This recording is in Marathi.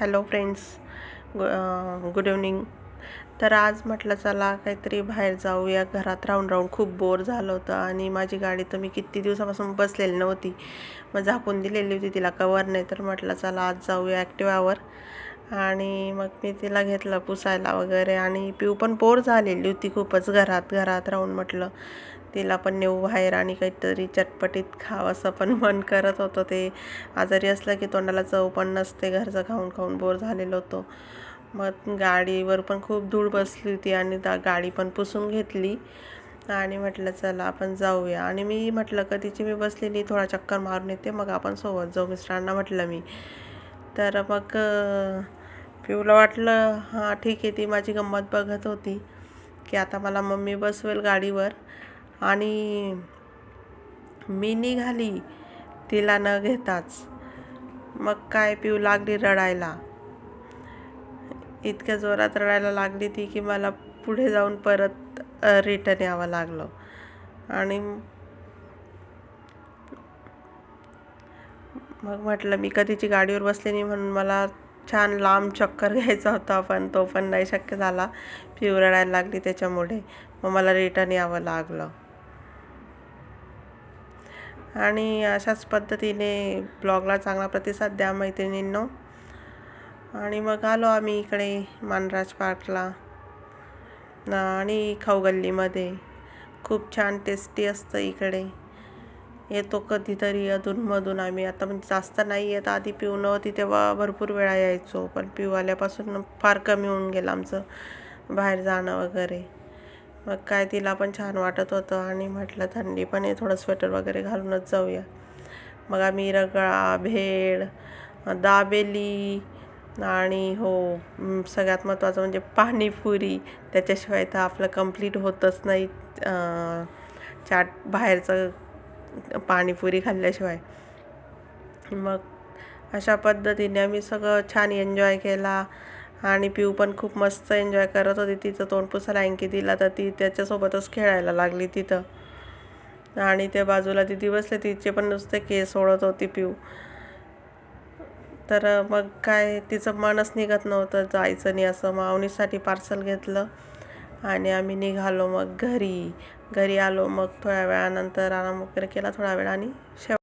Hello friends good evening. तर आज म्हटलं चला काहीतरी बाहेर जाऊया. घरात राहून राहून खूप बोर झालं होतं आणि माझी गाडी तर मी किती दिवसापासून बसलेली नव्हती. मग झाकून दिलेली होती तिला कवर नाही तर म्हटलं चला आज जाऊया ॲक्टिवावर आणि मग मी तिला घेतलं पुसायला वगैरे आणि पिऊ पण बोर झालेली होती खूपच घरात घरात राहून म्हटलं. तिला पण नेऊ बाहेर आणि काहीतरी चटपटीत खावं असं पण मन करत होतं ते. आजारी असलं की तोंडाला चव पण नसते घरचं खाऊन खाऊन बोर झालेलो होतो. मग गाडीवर पण खूप धूळ बसली होती आणि त्या गाडी पण पुसून घेतली. आणि म्हटलं चला आपण जाऊया. आणि मी म्हटलं कधीची मी बसलेली? थोडा चक्कर मारून येते मग आपण सोबत जाऊ मिस्टरांना म्हटलं मी. तर मग पिऊला वाटलं हां ठीक आहे ती माझी गंमत बघत होती की आता मला मम्मी बसवेल गाडीवर आणि मी निघाली तिला न घेताच. मग काय पिऊ लागली रडायला? इतक्या जोरात रडायला लागली ती की मला पुढे जाऊन परत रिटर्न यावं लागलं. आणि मग म्हटलं मी कधीची गाडीवर बसले नाही म्हणून मला छान लांब चक्कर घ्यायचा होता पण तो पण नाही शक्य झाला. पिऊ रडायला लागली त्याच्यामुळे. मग मला रिटर्न यावं लागलं. आणि अशाच पद्धतीने ब्लॉगला चांगला प्रतिसाद द्या मैत्रिणींनो. आणि मग आलो आम्ही इकडे मानराज पार्कला आणि खाऊ गल्लीमध्ये खूप छान टेस्टी असतं इकडे. येतो कधीतरी अधूनमधून आम्ही. आता म्हणजे जास्त नाही येत. आधी पिऊ नव्हती तेव्हा भरपूर वेळा यायचो. पण पिऊ आल्यापासून फार कमी होऊन गेलं आमचं बाहेर जाणं वगैरे. मग काय तिला पण छान वाटत होतं आणि म्हटलं थंडी पण आहे थोडं स्वेटर वगैरे घालूनच जाऊया. मग आम्ही रगळा भेळ दाबेली आणि हो सगळ्यात महत्त्वाचं म्हणजे पाणीपुरी. त्याच्याशिवाय तर आपलं कंप्लीट होतच नाही चाट बाहेरचं पाणीपुरी खाल्ल्याशिवाय. मग अशा पद्धतीने आम्ही सगळं छान एन्जॉय केला. आणि पिऊ पण खूप मस्त एन्जॉय करत होती. तिचं तोंड पुसायला आणखी दिला तर ती त्याच्यासोबतच खेळायला लागली तिथं. आणि त्या बाजूला ती बसले तिचे पण नुसते केस ओढत होती पिऊ. तर मग काय तिचं मनच निघत नव्हतं. जायचं नाही असं. मावणीसाठी पार्सल घेतलं. आणि आम्ही निघालो मग घरी. घरी आलो मग थोड्या वेळानंतर आराम वगैरे केला थोड्या वेळाने. शेव